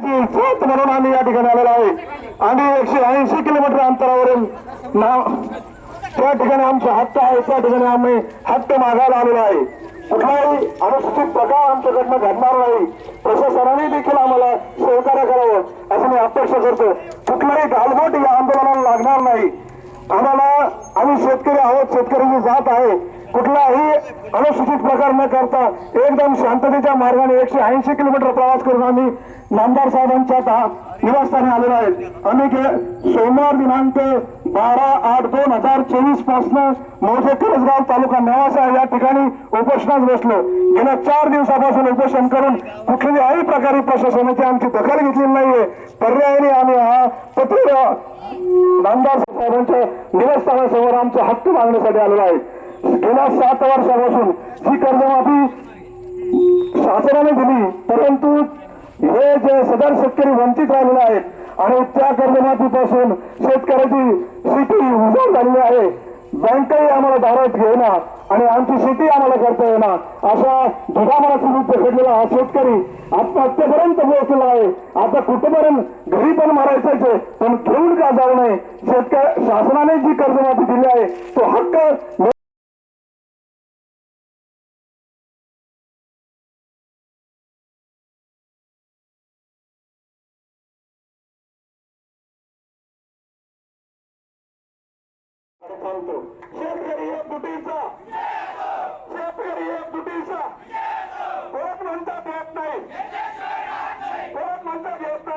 सात म्हणून आम्ही या ठिकाणी आलेलो आहे. आणि एकशे ऐंशी किलोमीटर अंतरावरून नाव त्या ठिकाणी आमचा हक्क आहे. त्या ठिकाणी आम्ही हक्क मागायला आलेलो आहे. कुठलाही अनुसूचित प्रकार आमच्याकडनं घडणार नाही. प्रशासनाने देखील आम्हाला सहकार्य करावं असं मी अपेक्षा करतो. कुठलाही गालबोट या आंदोलनाला लागणार नाही. आम्हाला आम्ही शेतकरी आहोत. शेतकऱ्यांची जात आहे कुठलाही अनुसूचित प्रकार न करता एकदम शांततेच्या मार्गाने एकशे ऐंशी किलोमीटर प्रवास करून आम्ही नामदार साहेबांच्या निवासस्थानी आलेलो आहे. आम्ही सोमवार दिनांक बारा आठ दोन हजार चोवीसपासून मोठे करसगाव तालुका नेवासा या ठिकाणी उपोषणास बसलो. गेल्या चार दिवसापासून उपोषण करून कुठल्याही प्रकारे प्रशासनाची आमची दखल घेतलेली नाहीये. पर्यायाने आम्ही हा पत्र नामदार साहेबांच्या निवासस्थानासमोर आमचा हक्क मागण्यासाठी आलेला आहे. गेल्या सात वर्षापासून ही कर्जमाफी शासनाने दिली परंतु हे जे सदर शेतकरी वंचित राहिलेले आहेत आणि त्या कर्जमाफीपासून शेतकऱ्याची शेती उजाड झालेली आहे. बँकही आम्हाला दारात घेईना आणि आमची शेती आम्हाला करता येणार अशा दुधामाला रूप पकडलेला हा शेतकरी आत्महत्येपर्यंत पोहोचलेला आहे. आता कुठेपर्यंत घरी पण मारायचंच आहे पण घेऊन का जाऊ नये? शेतकरी शासनाने जी कर्जमाफी दिली आहे तो हक्क सांगतो. शेतकरी एक दुटीचा शेतकरी एक दुटीचा कोण म्हणतात येत नाही? कोण म्हणतात येत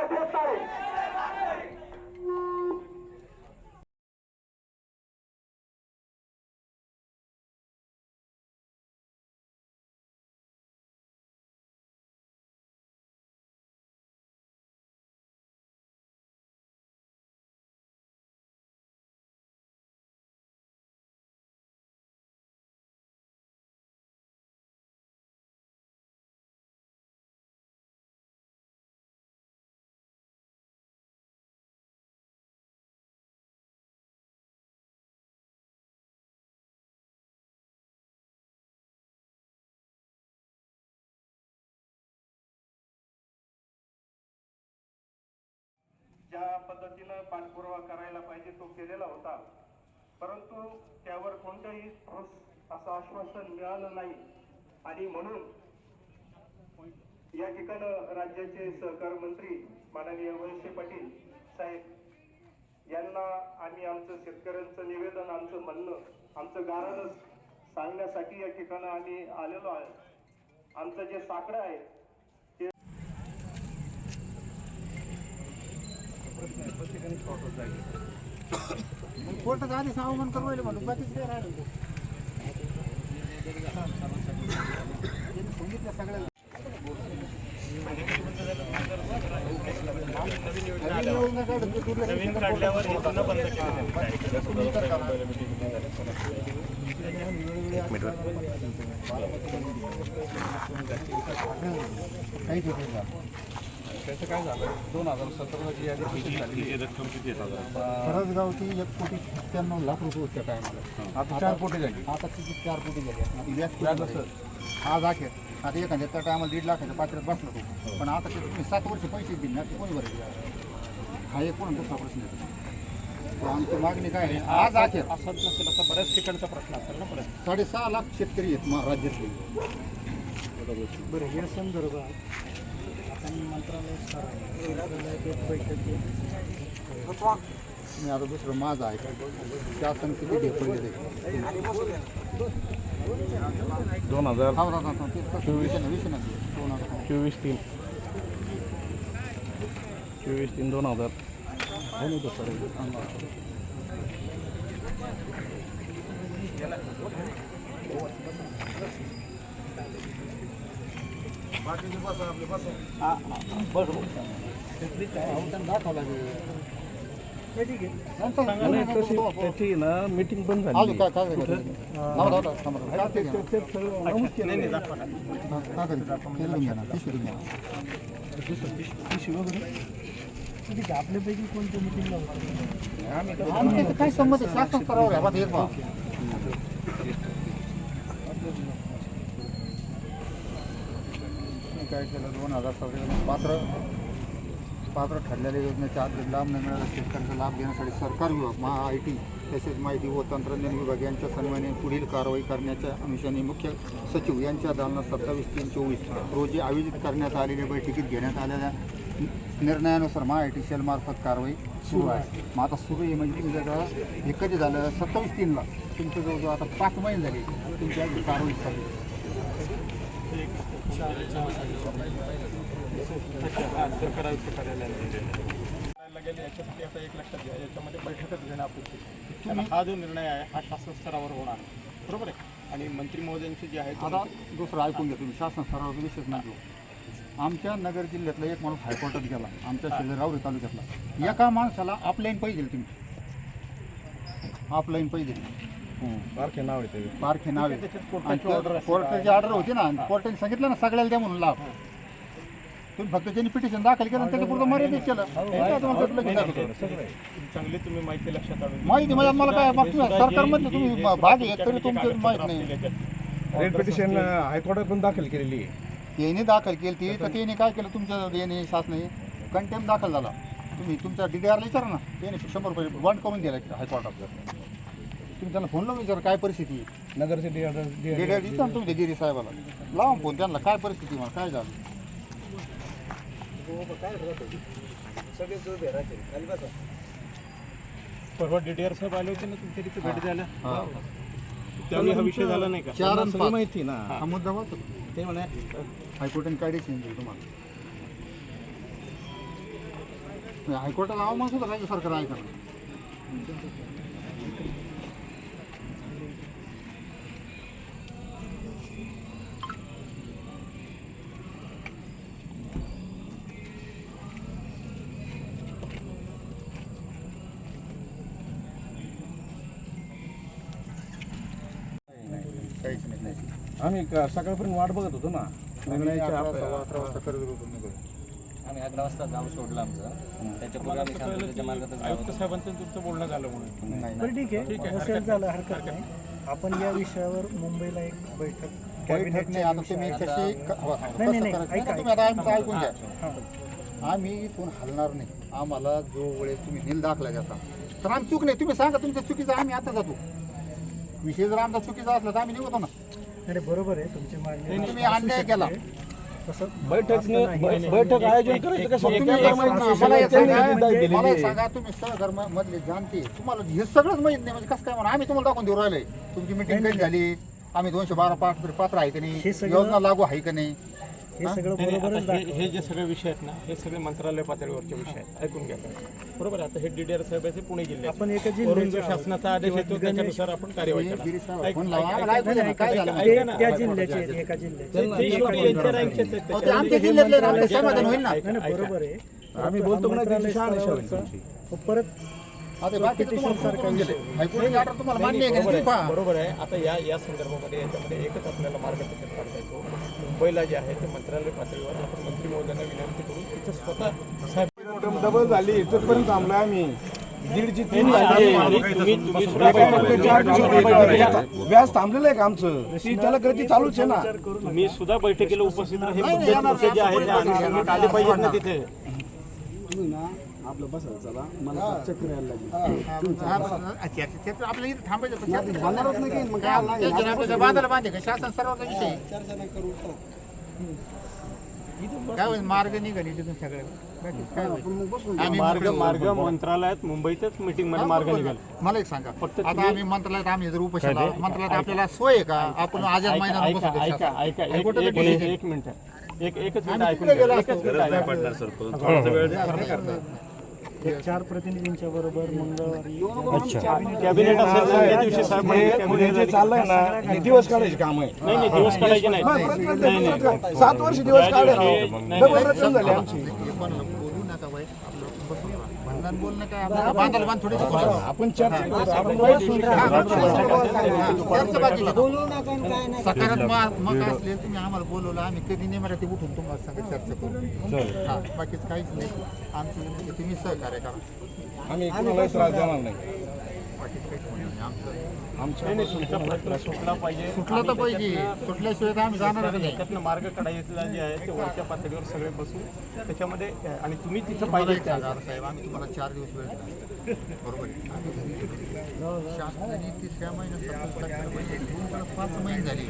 ज्या पद्धतीनं पाठपुरावा करायला पाहिजे तो केलेला होता. परंतु त्यावर कोणतंही ठोस असं आश्वासन मिळालं नाही. आणि म्हणून या ठिकाणं राज्याचे सहकार मंत्री माननीय वळसे पाटील साहेब यांना आम्ही आमचं शेतकऱ्यांचं निवेदन आमचं म्हणणं आमचं गारणच सांगण्यासाठी या ठिकाणं आम्ही आलेलो आहे. आमचं जे साकडं आहे ते कोर्टात आधीच आव्हान करू म्हणून बाकीच काय राहिले सांगितलं सगळ्या नवीन काढल्यावर हे बंद त्याचं काय झालं? दोन हजार सतरा जी यादी घोषित झाली रक्कम किती येतात एक कोटी सत्त्याण्णव लाख रुपये होत्या टायमाला. आता चार कोटी झाली. आता तिची चार कोटी झाली. आता व्याज किती व्याज? असं आज अखेर आता एखाद्या त्या टायमाला दीड लाखाच्या पात्रात बसलो तो. पण आता ते तुम्ही सात वर्ष पैसे दिले ना ते कोणी भरायचे? हा एक कोण दुसरा प्रश्न येतो आमची मागणी काय आहे? आज अखेर असं नसेल असा बऱ्याच ठिकाणचा प्रश्न असेल ना परत. साडेसहा लाख शेतकरी आहेत मा- राज्यातले. बरं या संदर्भात मंत्रालय एक बैठक. मी आता दुसरं माझं आहे शासन किती थांबा. ते. दोन हजार थांबा. चोवीस तीन चोवीस तीन दोन हजार हो त्याची ना मीटिंग बंद झाली. काय काय करायचं? थांबा, थांबा, थांबा. काय ते घ्या. काय करायचं? केलं घ्या ना, पिशवी घ्या ना. ठीक आहे आपल्यापैकी कोणत्या मिटिंगला होतं आमच्या इथं काय संमत आहे? शासन स्तरावर आहे. दोन हजार सतरा पात्र पात्र ठरलेल्या योजनेच्या आत लाभ न मिळाला शेतकऱ्यांचा लाभ घेण्यासाठी सरकार विभाग महा आय टी तसेच माहिती व तंत्रज्ञान विभाग यांच्या सन्माने पुढील कारवाई करण्याच्या अनुषंगाने मुख्य सचिव यांच्या दालनात सत्तावीस तीन चोवीस रोजी आयोजित करण्यात आलेल्या बैठकीत घेण्यात आलेल्या निर्णयानुसार महा आय टी सेलमार्फत कारवाई सुरू आहे. मग आता सुरू आहे म्हणजे तुमच्या जवळ हे कधी झालं सत्तावीस तीनला. तुमच्या जवळजवळ आता पाच महिने झाले. तुमच्या कारवाई झाली सरकार आयुक्त याच्यासाठी आता एक लक्षात घ्या याच्यामध्ये बैठकच घेणं अपेक्षित आहे. हा जो निर्णय आहे हा शासन स्तरावर होणार. आहे. बरोबर आहे? आणि मंत्री महोदयांचे जे आहेत आता दुसरं ऐकून घ्या तुम्ही. शासन स्तरावर विशेष नाही आमच्या नगर जिल्ह्यातला एक माणूस हायकोर्टात गेला. आमच्या शेजारी रावरी तालुक्यातला. एका माणसाला ऑफलाईन पैसे दिले तुम्ही. ऑफलाईन पैसे दिले बारखे नाव आहे ते. पारखे नावे त्याच्यात कोर्टाची ऑर्डर होती ना कोर्टाने सांगितलं ना सगळ्याला द्या म्हणून लाभ तुम्ही फक्त त्यांनी पिटिशन दाखल केलं आणि त्याच्या पुढचं मर्यादित केलं. तुम्हाला. चांगली तुम्ही माहिती लक्षात आणून माहिती म्हणजे मला काय मग तुम्ही सरकारमधले तुम्ही भाग आहेत तरी तुमचं माहीत नाही. रेड पिटिशन हायकोर्टात पण दाखल केलेली आहे. याने दाखल केली ती तर त्याने काय केलं तुमचं याने शासनाने कंटेम दाखल झाला. तुम्ही तुमच्या डी डी आरला विचारा ना. त्याने शंभर रुपये बंद करून दिला हायकोर्टात तुम्ही त्यांना फोन लावून विचारा काय परिस्थिती आहे? नगरचे विचारा ना तुम्ही गिरी साहेबाला? लावा फोन त्यांना काय परिस्थिती मला काय झालं? परवा डीडीआर साहेब आले होते ना तुमच्या तिथे भेट द्यायला? हा. त्यावेळी हा विषय झाला नाही का? चार आणि त्यांना सगळं पाच. माहिती ना. हा मुद्दा वाचतो ते म्हणे हायकोर्टाने दिलं तुम्हाला? हायकोर्टाला आवा राज्य सरकार ऐकणार काहीच नाही. आम्ही क- सकाळपर्यंत वाट बघत होतो ना. निर्णयाच्या अकरा, आप- सव्वा अकरा वाजता कर्ज करून निघालो. आम्ही अकरा वाजता गाव सोडलं आमचं. त्याच्यापूर्वी आम्ही शांततेच्या मार्गातच आयुक्त साहेबांचं तुमचं बोलणं झालं म्हणून. नाही बरं ठीक आहे. नसेल झालं हरकत नाही. आपण या विषयावर मुंबईला एक बैठक बैठक कॅबिनेटच्या नाही आता तुम्ही दिवशी कशी क- व- नाही, कसं नाही, करायचं? ऐका, नाही, तुम्ही आता आमचं ऐकून घ्या. हां. आम्ही इथून हलणार नाही. आम्हाला जो वेळेस तुम्ही नील दाखला जाता तर आम्ही चूक नाही. तुम्ही सांगा तुमच्या चुकीचं आम्ही आता जातो. विषय जर आमचा चुकीचा असला तर आम्ही निघतो ना. नाही बरोबर आहे. तुमची मागणी तुम्ही अन्याय केला. तसं बैठक आयोजन करायचं सांगा, मला तुम्ही सहधर्म मधले जाणते. तुम्हाला हे सगळंच माहीत नाही म्हणजे कसं काय म्हणा आम्ही तुम्हाला दाखवून देऊ राहिलोय. तुमची मिटिंग कधी झाली? आम्ही दोनशे बारा पाच पात्र आहे का नाही? योजना लागू आहे का नाही? हे सगळं नाही, नाही, बरोबरच हे हे जे सगळे विषय आहेत ना हे सगळे मंत्रालय पातळीवरचे विषय आहेत. ऐकून घ्या. बरोबर आहे आता हे डीडीआर साहेबाचे पुणे जिल्ह्यात आपण एका वरून जो. शासनाचा आदेश येतो त्याच्यानुसार आपण कार्यवाही हे करा गिरीश साहेब, ऐक- फोन लावा. ऐक- आम्हाला ऐकू द्या ना, काय झालं ऐका ते ना. त्या जिल्ह्याचे आहेत एका जिल्ह्याचे ते- ते शेवटी यांच्या रँकचेच आहेत अहो, ते त्याच्यामध्ये. आमच्या जिल्ह्यातले ना, आमचं समाधान होईल ना. नाही नाही, बरोबर आहे. आम्ही बोलतो त्यांची होईल. स्तरावरचं परत आता बाकीचं तुम्हाला फोन करून दिले. हायकोर्टाचे ऑर्डर तुम्हाला मान्य आहे का? नाही? बरोबर पहा. आहे बरोबर आहे. आता या या संदर्भामध्ये याच्यामध्ये एकच आपल्याला मार्गदर्शन काढता येतो मुंबईला जे आहे ते मंत्रालय पातळीवर आपण मंत्री महोदयांना विनंती करून तिथं स्वतः साहेब डबल झाली. इथपर्यंत थांबला आम्ही. दीडची तीन व्याज थांबलेलं आहे का आमचं? ती त्याला गती चालूच आहे ना. मी सुद्धा बैठकीला उपस्थित. हे जे ते आले पाहिजेत ना तिथे. आपलं बसायला चला. मला चक्कर यायला लागली. हा, अच्छा, अच्छा, अच्छा, आपल्या इथे थांबायचं पण चर्चा होणारच नाही काही, मग काय काय टेन्शन आपल्याला बांधायला बांधे का शासन सर्वांचा विषय आहे. काय होईल? मार्ग निघाली तिथून मार्ग मंत्रालयात मुंबईतच मीटिंगमध्ये मार्ग निघाल. मला एक सांगा. फक्त आता आम्ही मंत्रालयात आम्ही जर लावलं, मंत्रालयात आपल्याला सोय आहे का? आपण देशात. ऐका एक- मिनिट एक एकच मिनिट ऐकून. गेलो एकच. मिनिट ऐका. एक चार प्रतिनिधींच्या बरोबर मंगळवारी कॅबिनेट असेल तर त्या दिवशी साहेब म्हणे हे कॅबिनेट जे चाललंय ना हे दिवस काढायचे काम आहे. नाही नाही दिवस काढायचे नाही. सात वर्ष दिवस काढे नाही, डबल रक्कम झाली आमची हे पण बोलू नका बाई. आपलं बसून राहा. भांडण बोलणं काय आपल्याला बांधायला बांध थोडी. आपण चर्चा करू आपण हा, चर्चा बाकी सकारात्मक असले तुम्ही आम्हाला बोलवलं. आम्ही कधी नाही मराठी उठून तुम्हाला सांगा चर्चा करू हा बाकीच काहीच नाही. आमची तुम्ही सहकार्य करा. आम्ही कुणालाही त्रास देणार नाही. आमचं. नाही, नाही, तुमचा प्रश्न सुटला पाहिजे. सुटलं तर पाहिजे. सुटल्याशिवाय तर आम्ही जाणारच नाही. त्यातनं मार्ग काढायचा जे आहे ते वरच्या पातळीवर सगळे बसून त्याच्यामध्ये आणि तुम्ही तिथं पाहिजे साहेब आम्ही तुम्हाला चार दिवस वेळ. बरोबर. शासनाने तिसऱ्या महिन्यात पाच महिने झाले.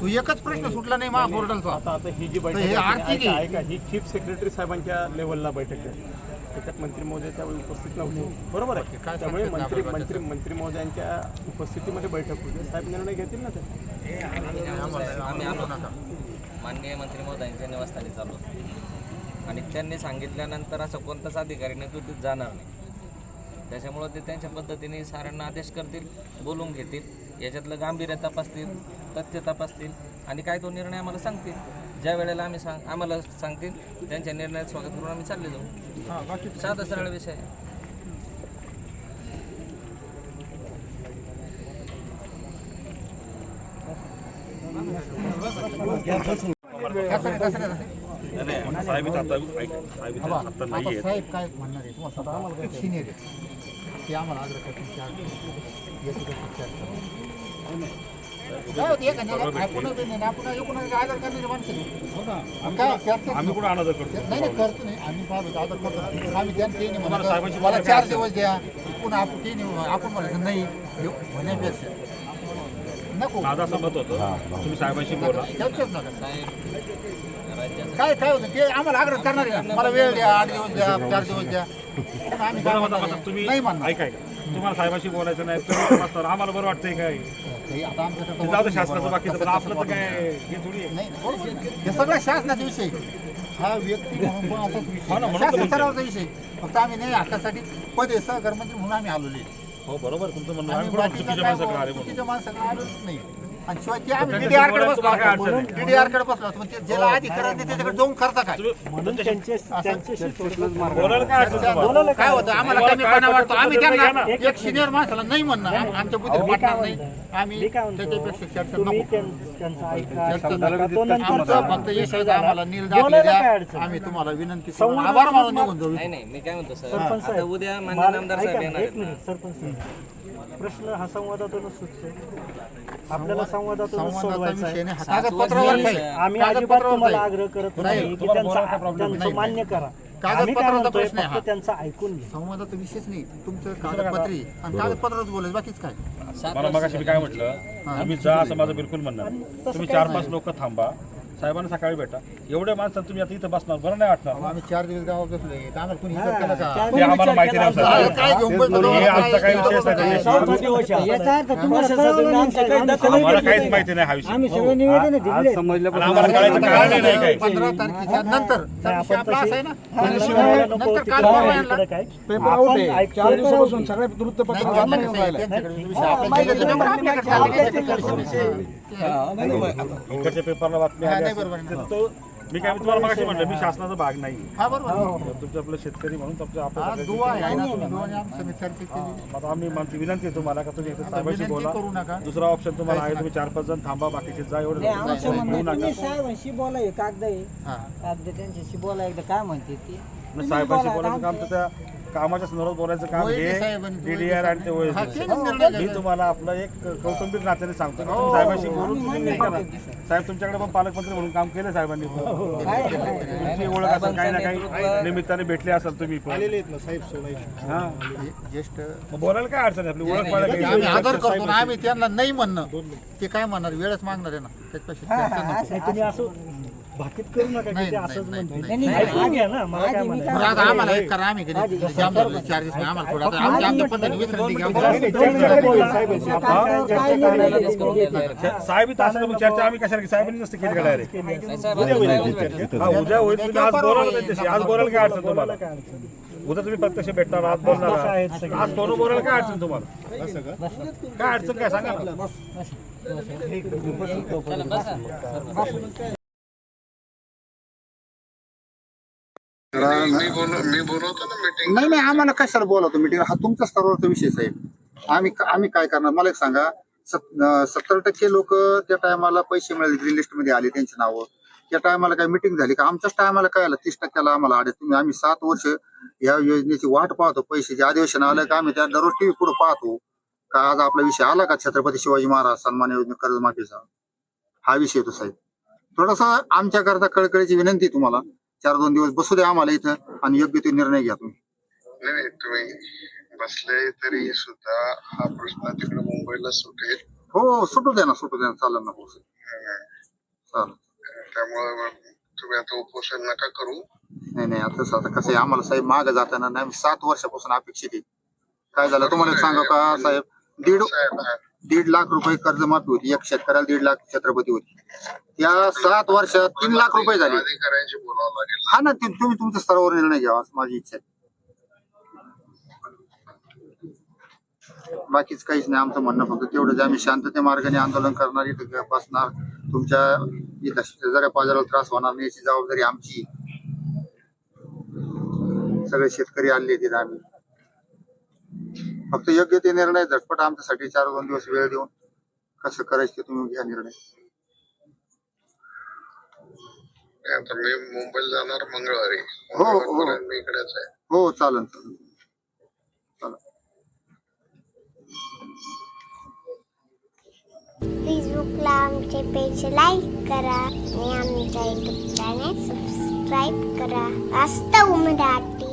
तू एकच प्रश्न सुटला नाही महा पोर्टलचा आता आता ही जी बैठक हे आहे. ऐका, ही चीफ सेक्रेटरी साहेबांच्या लेवलला बैठक आहे. त्याच्यात मंत्री महोदय त्यावेळी उपस्थित नव्हते. बरोबर आहे. काय त्यामुळे मंत्री मंत्री मंत्री महोदयांच्या उपस्थितीमध्ये बैठक होती. साहेब निर्णय घेतील ना ते. माननीय मंत्री महोदयांच्या निवासस्थानी चालू. होतो. आणि त्यांनी सांगितल्यानंतर असं कोणताच अधिकारी नेतृत्वात जाणार नाही. त्याच्यामुळं ते त्यांच्या पद्धतीने साऱ्यांना आदेश करतील बोलून घेतील. याच्यातलं गांभीर्य तपासतील तथ्य तपासतील आणि काय तो निर्णय आम्हाला सांगतील. ज्या वेळेला आम्ही सांग आम्हाला सांगतील त्यांच्या निर्णयात स्वागत करून आम्ही चालले जाऊ. हा, बाकी साधा सरळ विषय. आहे. नाही, कसं नाही, ते आम्हाला आग्रह करतील चार याची आम्ही कुठं करतो नाही नाही करतो नाही आम्ही पाहतो आदर करतो आम्ही द्या ते नाही मला चार दिवस द्या पुन्हा आपण ते नाही आपण म्हणायचं नाही नको माझा संमत होतं तुम्ही साहेबांशी बोला साहेब काय काय होतं ते आम्हाला आग्रह करणार आहे ना. मला वेळ द्या आठ दिवस द्या चार दिवस द्या पण आम्ही काय म्हणणार आहे? तुम्ही नाही म्हणणार ऐका ऐका तुम्हाला साहेबांशी बोलायचं नाही तुम्ही. आम्हाला बरं वाटतंय काय आता आमच्याकडे ते जाऊ दे शासनाचं बाकीचं पण कसं- आपलं तर काय हे थोडी आहे. नाही आहे. हे सगळं शासनाचा विषय आहे. हा व्यक्ती म्हणून विषय हो ना, नाही. म्हणून तर शासन विषय. फक्त आम्ही नाही हक्कासाठी पदे सहकर्मचारी म्हणून आम्ही आलेलो आहे. हो बरोबर तुमचं म्हणणं आम्ही आम्ही कुठं बाकीचं चुकीच्या काय माणसाकडे आले म्हणून चुकीच्या माणसाकडे आलोच नाही आणि शिवाय ते आम्ही कडे बसलो तुम्हाला काय अडचण म्हणून नाही. डीडीआरकडे बसलो होतो. पण ते ज्याला अधिकार नाही त्याच्याकडे जाऊन करता काय म्हणून त्यांचे त्यांच्याशी थोडंसं बोलायला काय अडचण तुम्हाला? काय होतं आम्हाला तुम्हाला कमीपणा काय वाटतो आम्ही त्यांना घ्या एक सिनियर माणसाला नाही म्हणणार आम- आमच्या बुद्धीत मी नाही म्हणतो? आम्ही मी काय म्हणतो त्याच्यापेक्षा चर्चा तुम्ही नको त्यां- त्यांचं ऐका चर्चा ऐकू नका. तो नंतर आमचं फक्त यश आम्हाला नील दाखले बोलायला काय द्या अडचण? आम्ही तुम्हाला विनंती करून संवादात आभार मानून निघून जाऊ नाही नाही मी काय म्हणतो सर सरपंच आता साहेब, उद्या मान्य मला- ऐका साहेब ना, येणार एक आहेत ना. मिनिट सरपंच साहेब. प्रश्न हा संवादातूनच सुटतो आपल्याला संवादातूनच संवादाचा सोडवायचा आहे. कागदपत्रावर. आम्ही अजिबात कागदपत्रावर तुम्हाला. आग्रह करत नाही, की त्यांचा. मान्य करा. आम्ही काय कागदपत्राचा म्हणतोय प्रश्न आहे फक्त हा. त्यांचं ऐकून घ्या. संवादाचा विषयच नाही. तुमचं कागदपत्री आणि कागदपत्रावरच बोलायचं. बाकीच काय? मला मगाशी मी काय म्हटलं? तुम्ही जा असं माझं बिलकुल म्हणणार नाही. तुम्ही चार पाच लोक थांबा. साहेबांना सकाळी भेटा. एवढ्या माणसात तुम्ही आता इथं बसणार बरं नाही वाटणार? आम्ही चार दिवस गावात बसलोय तर आम्हाला कोणी विचार केला का? चार ते आम्हाला माहिती नाही अरे सर काय घेऊन बसलो हे आमचा काही विषयच नाही. काय- आम्हाला काहीच माहिती नाही हा विषय. आम्ही सगळे निवेदन दिले आणि आम्हाला कळायचं कारण नाही काही. पंधरा तारखेच्या नंतर आपला ना? नंतर काल पेपर आउट आहे. आपण चार दिवसापासून ऐकतोय. सगळे वृत्तपत्र नाही, त्यांना कसं आहे. त्यांच्याकडे विषय आपल्याकडे. इकडच्या पेपरला हा. तर तो मी काय मी तुम्हाला मगाशी म्हटलं मी शासनाचा भाग नाही. हा बरोबर. तुमचं आपलं शेतकरी म्हणून तुमचं हा आम्ही आमची विनंती आहे तुम्हाला का तुम्ही साहेबांशी बोला. दुसरा ऑप्शन तुम्हाला आहे तुम्ही चार पाच जण थांबा बाकीचे जा एवढं बोलू साहेबांशी बोलाय कागद आहे. हा. कागद त्यांच्याशी बोला एकदा काय म्हणते ती. साहेबांशी बोलायचं काम तर त्या कामाच्या संदर्भात बोलायचं काम हे डीडीआर आणि ते हा, निर्णय मी. तुम्हाला आपलं एक कौटुंबिक नात्याने सांगतो. की तुम्ही साहेबांशी बोलून तुम्ही हे करा. साहेब तुमच्याकडे पण पालकमंत्री म्हणून काम केलं साहेबांनी पण. तुमची ओळख असेल काही ना काही निमित्ताने भेटले असाल तुम्ही पण. हा. जे- ज्येष्ठ मग बोलायला काय अडचण आहे? आपली ओळख आम्ही आदर करतो ना आम्ही त्यांना नाही म्हणणं. ते काय म्हणणार? वेळच मागणार आहे ना. त्याच्यापेक्षा नको. तुम्ही असं भाकीत करू नका की नाही, ते नाही, असंच नाही, म्हणते नाही, ऐकून घ्या ना मला काय म्हणायचं? बरं, आता आम्हाला एक करा आम्ही कधी जाम झालो चार दिवस आम्हाला थोडं आता आमच्या आमच्या पद्धतीने विसरली घ्या साहेब इथं असलं मग चर्चा आम्ही कशाला साहेबांनी नसते केली का डायरेक्ट नाही. हा उद्या होईल तुम्ही आज बोलायला त्यांच्याशी. आज बोलायला काय अडचण तुम्हाला? काय अडचण नाही. उद्या तुम्ही प्रत्यक्ष भेटणार आज बोलणार. कसं आहेत आहात. सगळे? आज फोन बोलायला काय अडचण तुम्हाला? काय अडचण काय सांगा ना. नाही नाही आम्हाला कशाला बोलवतो? मीटिंग हा तुमचा स्तरावरचा विषय साहेब. आम्ही आम्ही काय करणार? मला एक सांगा. सत्तर टक्के लोक त्या टायमाला पैसे मिळाले ग्रीन लिस्टमध्ये आले त्यांची नावं त्या टायमाला काय मिटिंग झाली का? आमच्याच टायमाला काय आलं? तीस टक्क्याला आम्हाला आडे तुम्ही आम्ही सात वर्ष या योजनेची वाट पाहतो. पैशाचे अधिवेशन आलं का? आम्ही त्या दररोज टीव्ही पुढे पाहतो. का आज आपला विषय आला का? छत्रपती शिवाजी महाराज सन्मान योजने कर्जमाफीचा हा विषय तो साहेब. थोडासा आमच्याकरता कळकळीची विनंती आहे तुम्हाला. चार दोन दिवस बसू द्या आम्हाला इथं आणि योग्य ते निर्णय घ्या तुम्ही. नाही नाही, तुम्ही बसले तरी सुद्धा हा प्रश्न तिकडे मुंबईला सुटेल. हो सुटू द्या ना सुटू द्या ना चालेल ना भाऊ चालेल. त्यामुळे तुम्ही आता उपोषण नका करू. नाही नाही आता आता कसं आहे आम्हाला साहेब मागे जाताना नाही सात वर्षापासून अपेक्षित आहे. काय झालं तुम्हाला सांगू का साहेब? दीड साहेब हा, दीड लाख रुपये कर्जमाफी होती. एक शेतकऱ्याला दीड लाख छत्रपती होती. त्या सात वर्षात तीन लाख रुपये झाले. अधिकाऱ्यांशी बोलावं लागेल. हा ना ते तुम्ही तुमच्या स्तरावर निर्णय घ्यावा असं माझी इच्छा आहे. बाकीच काहीच नाही आमचं म्हणणं फक्त तेवढं जे आम्ही शांतते मार्गाने आंदोलन करणार इथं बसणार. तुमच्या इथं शेजाऱ्या पाजाराला त्रास होणार नाही याची जबाबदारी आमची. सगळे शेतकरी आले तिथे आम्ही. फक्त योग्य ते निर्णय झटपट आमच्यासाठी चार दोन दिवस वेळ देऊन कसं करायचं ते तुम्ही घ्या निर्णय. आता मी मुंबईला जाणार मंगळवारी. हो, हो. मंगळवारपर्यंत मी इकडेच आहे. हो चालेल चालेल. चालेल. फेसबुकला आमचे पेज लाईक करा आणि आमच्या युट्यूब चॅनेल सबस्क्राईब करा. वास्तव मराठी